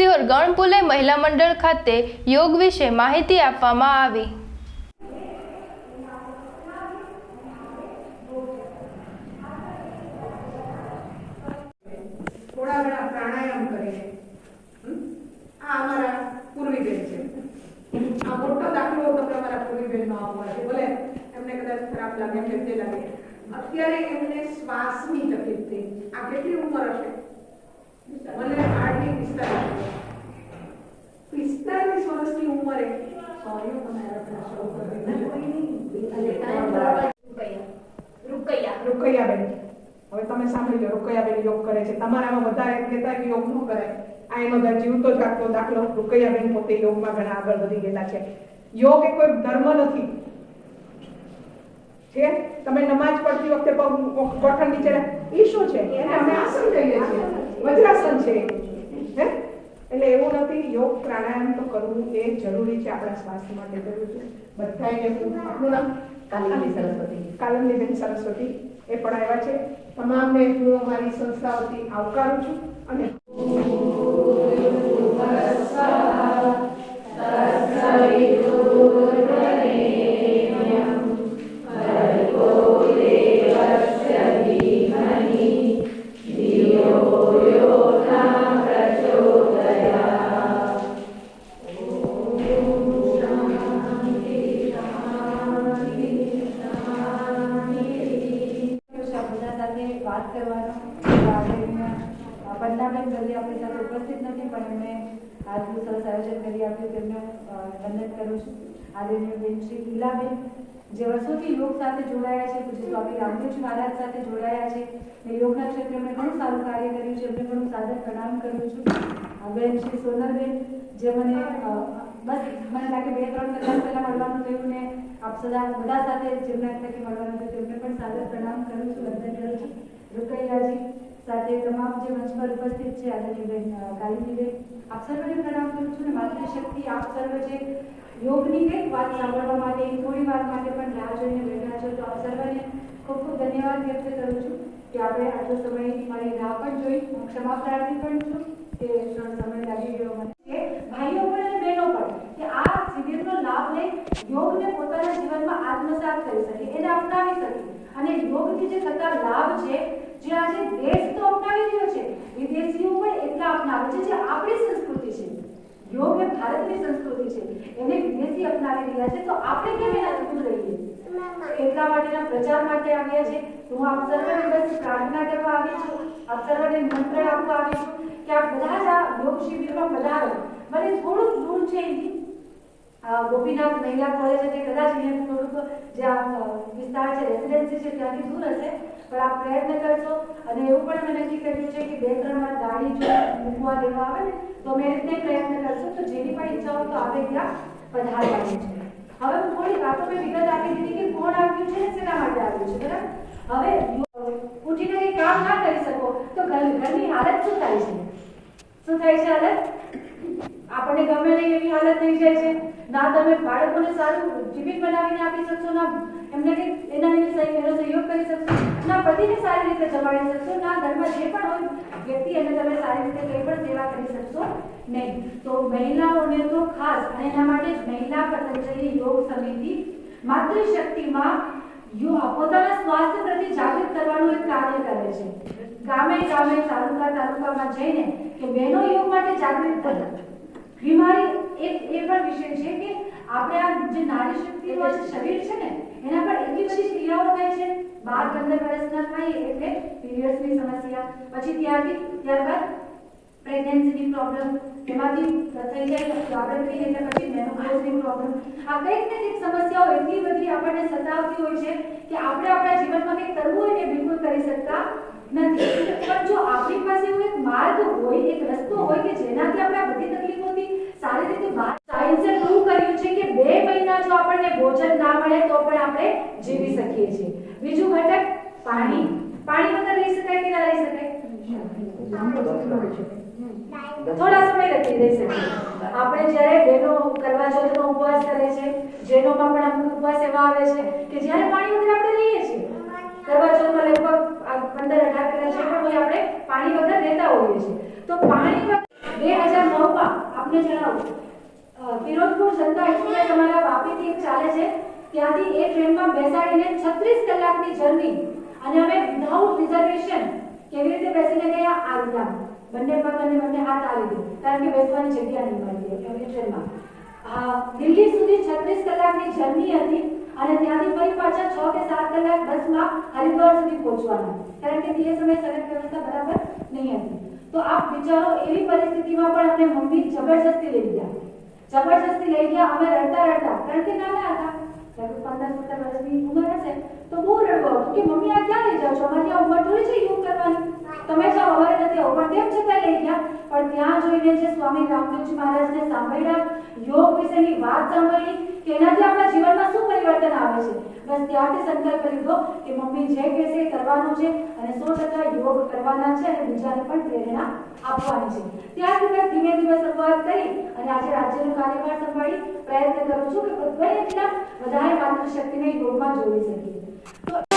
સિહોર ગણપુલે મહિલા મંડળ ખાતે યોગ વિશે માહિતી આપવામાં આવી. અત્યારે એમને શ્વાસની તકલીફ થઈ. આ કેટલી ઉંમર હશે? મને હાર્ડલી પિસ્તાલીસ પિસ્તાલીસ વર્ષની ઉંમરે રૂકૈયાબેન હવે તમે સાંભળી લો રૂકૈયાબેન યોગ કરે છે. તમારામાં વધારે એમ કહેતા કે યોગ ન કરાય. આ એનો જીવતો જાગતો દાખલો. રૂકૈયાબેન પોતે યોગમાં ઘણા આગળ વધી ગયેલા છે. યોગ એ કોઈ ધર્મ નથી. છે? તમે નમાજ પડતી વખતે પગ ગોઠણ નીચે ઈશુ શું છે? એને અમે આસન કહીએ છીએ. વજ્રાસન છે. હે? એટલે એવું નથી યોગ પ્રાણાયામ તો કરવું એ જરૂરી છે આપણા સ્વાસ્થ્ય માટે જરૂરી છે. બધાને હું આપનું નામ? કાલિંદી સરસ્વતી. કાલિંદીબેન સરસ્વતી. એ પણ આવ્યા છે. તમામને હું અમારી સંસ્થા આવકારું છું અને પન્નાબેન જલ્દી આપણી સાથે ઉપસ્થિત નથી પણ એમણે આજનું સરસ આયોજન કરી આપ્યું તેમને વંદન કરું છું આદરણીય બેન શ્રી લીલાબેન જે વર્ષોથી યોગ સાથે જોડાયા છે પૂજ્ય સ્વામી રામદેવજી મહારાજ સાથે જોડાયા છે ને યોગના ક્ષેત્રે એમણે ઘણું સારું કાર્ય કર્યું છે એમને ઘણું સાદર પ્રણામ કરું છું. બેન શ્રી સોનલબેન જે મને બસ મને લાગે બે ત્રણ કલાક પહેલા મળવાનું થયું ને આપ સદા બધા સાથે જેમના થકી મળવાનું થયું તેમને પણ સાદર પ્રણામ કરું છું વંદન કરું છું રૂકૈયાજી સાથે તમામ જે મંચ પર ઉપસ્થિત છે આદરણીબેન કાલિંદીબેન આપ સર્વને પ્રણામ કરું છું અને માતૃશક્તિ આપ સર્વ જે યોગની કંઈક વાત સાંભળવા માટે થોડી વાર માટે પણ રાહ જોઈને બેઠા છો, તો આપ સર્વને ખૂબ ખૂબ ધન્યવાદ વ્યક્ત કરું છું કે આપણે આટલો સમય મારી રાહ પણ જોઈ, હું ક્ષમા પ્રાર્થી પણ છું કે થોડો સમય લાગી ગયો મને કે ભાઈઓ પણ અને બહેનો પણ કે આ શિબિરનો લાભ લઈ યોગને પોતાના જીવનમાં આત્મસાત કરી શકે એને અપનાવી શકે અને યોગથી જે થતા લાભ છે જે આજે દેશ તો અપનાવી રહ્યો છે વિદેશીઓ પણ છે જે આપણી સંસ્કૃતિ છે યોગ એ ભારતની સંસ્કૃતિ છે એને વિદેશી અપનાવી રહ્યા છે તો આપણે કેમ એનાથી દૂર રહીએ? એટલા માટેના પ્રચાર માટે આવ્યા છે. હું આપ સર્વને બસ પ્રાર્થના કરવા આવી છું આપ સર્વને મંત્ર આપવા આવી છું કે આપ બધા જ આ યોગ શિબિરમાં પધારો. મને થોડુંક દૂર છે અ, ગોપીનાથ મહિલા કોલેજ છે કદાચ અહીંયા થોડુંક જે આ વિસ્તાર છે રેસિડેન્સી છે, ત્યાંથી દૂર હશે. પણ આપ પ્રયત્ન કરશો. અને એવું પણ મેં નક્કી કર્યું છે કે બે, ત્રણ વાર ગાડી જો મૂકવા દેવા આવે ને, તો અમે રીતે પ્રયત્ન કરશું તો જેની પણ ઈચ્છા હોય તો આપણે ત્યાં પધારવાની છે. હવે હું થોડી વાતો મેં વિગત આપી દીધી કે કોણ આવ્યું છે ને શેના માટે આવ્યું છે, બરાબર? હવે ઉઠીને કંઈ કામ ના કરી શકો તો ઘરની હાલત શું થાય છે? શું થાય છે હાલત? આપણને ગમે નહીં એવી હાલત થઈ જાય છે. ના, તમે બાળકોને સારું જીવિત બનાવીને આપી શકશો ના, એમને કે એના લીધે સહી એનો સહયોગ કરી શકશો. ના, પતિને સારી રીતે જમાડી શકશો, ના ઘરમાં જે પણ હોય, વ્યક્તિ એને તમે સારી રીતે કંઈ પણ સેવા કરી શકશો નહીં. તો મહિલાઓને તો ખાસ, અને એના માટે જ મહિલા પતંજલિ યોગ સમિતિ માતૃશક્તિમાં પોતાના સ્વાસ્થ્ય પ્રતિ જાગૃત કરવાનું એક કાર્ય કરે છે. ગામે ગામે તાલુકા તાલુકામાં જઈને કે બહેનો યોગ માટે જાગૃત કરે બીમારી એક એ પણ વિષય છે કે આપણે આ જે નારી શક્તિનું જે શરીર છે ને, એના પર એટલી બધી ક્રિયાઓ થાય છે. બાર, પંદર વર્ષના થાય એટલે પીરિયડ્સની સમસ્યા. પછી ત્યારથી, ત્યારબાદ પ્રેગ્નન્સીની પ્રોબ્લેમ એમાંથી થઈ જાય આગળ થઈ એટલે પછી મેનોપોઝની પ્રોબ્લેમ. આ કંઈક ને કંઈક સમસ્યાઓ એટલી બધી આપણને સતાવતી હોય છે કે આપણે આપણા જીવનમાં કંઈક કરવું હોય ને બિલકુલ કરી શકતા નથી. પણ જો આપણી પાસે એવો એક માર્ગ હોય, એક રસ્તો હોય કે જેનાથી આપણે આ બધી તકલીફોથી સારી રીતે બહાર સાયન્સે પ્રૂવ કર્યું છે કે બે મહિના જો આપણને ભોજન ના મળે પણ આપણે જીવી શકીએ છીએ. બીજું ઘટક પાણી. પાણી વગર રહી શકાય કે ના રહી શકાય? થોડા સમય નથી રહી શકીએ આપણે જ્યારે બેનો કરવા ચોથનો ઉપવાસ કરે છે જેનોમાં પણ અમુક ઉપવાસ એવા આવે છે કે જ્યારે પાણી વગર આપણે રહીએ છીએ. કરવા ચોથમાં લગભગ પંદર અઢાર કલાક છે પણ આપણે પાણી વગર રહેતા હોઈએ છીએ. તો પાણી વગર બે હજાર નવમાં આપને જણાવું. અ, ફિરોઝપુર જનતા એક્સપ્રેસ એક ચાલે છે. ત્યાંથી એ ટ્રેનમાં બેસાડીને 36 કલાકની જર્ની. અને અમે વિધાઉટ રિઝર્વેશન કેવી રીતે બેસીને ગયા? આ રીતના બંને પગ બંને હાથ આવી રીતે કારણ કે બેસવાની જગ્યા નહીં મળતી એવી ટ્રેનમાં. આ દિલ્હી સુધી 36 કલાકની જર્ની હતી અને ત્યાંથી ફરી પાછા 6 કે 7 કલાક બસમાં હરિદ્વાર સુધી પહોંચવાના. કારણ કે તે સમયે સડક વ્યવસ્થા બરાબર નહીં હતી. તો આપ વિચારો, એવી પરિસ્થિતિમાં પણ આપણે મમ્મી જબરજસ્તી લઈ ગયા. જબરજસ્તી લઈ ગયા, અમે રડતા રડતા કારણ કે નાના હતા લગભગ પંદર સત્તર વર્ષની ઉંમર હશે, તો બહુ રડવું કે મમ્મી, આ ક્યાં લઈ જાઓ છો? અમારી આ ઉંમર થોડી છે યોગ કરવાની. તમે તેમ છતાં લઈ ગયા. પણ ત્યાં જોઈને જે સ્વામી રામદેવજી મહારાજને સાંભળ્યા, યોગ વિશેની વાત સાંભળી કે આપણા જીવનમાં શું પરિવર્તન આવે છે? બસ ત્યારથી સંકલ્પ લીધો કે મમ્મી જે કહેશે કરવાનું છે અને સો ટકા યોગ કરવાના છે અને બીજાને પણ પ્રેરણા આપવાની છે. ત્યારથી મેં ધીમે ધીમે શરૂઆત કરી અને આજે રાજ્યનો કાર્યભાર સંભાળી પ્રયત્ન કરું છું કે બધા એટલા વધારે માતૃશક્તિને યોગમાં જોડી શકીએ.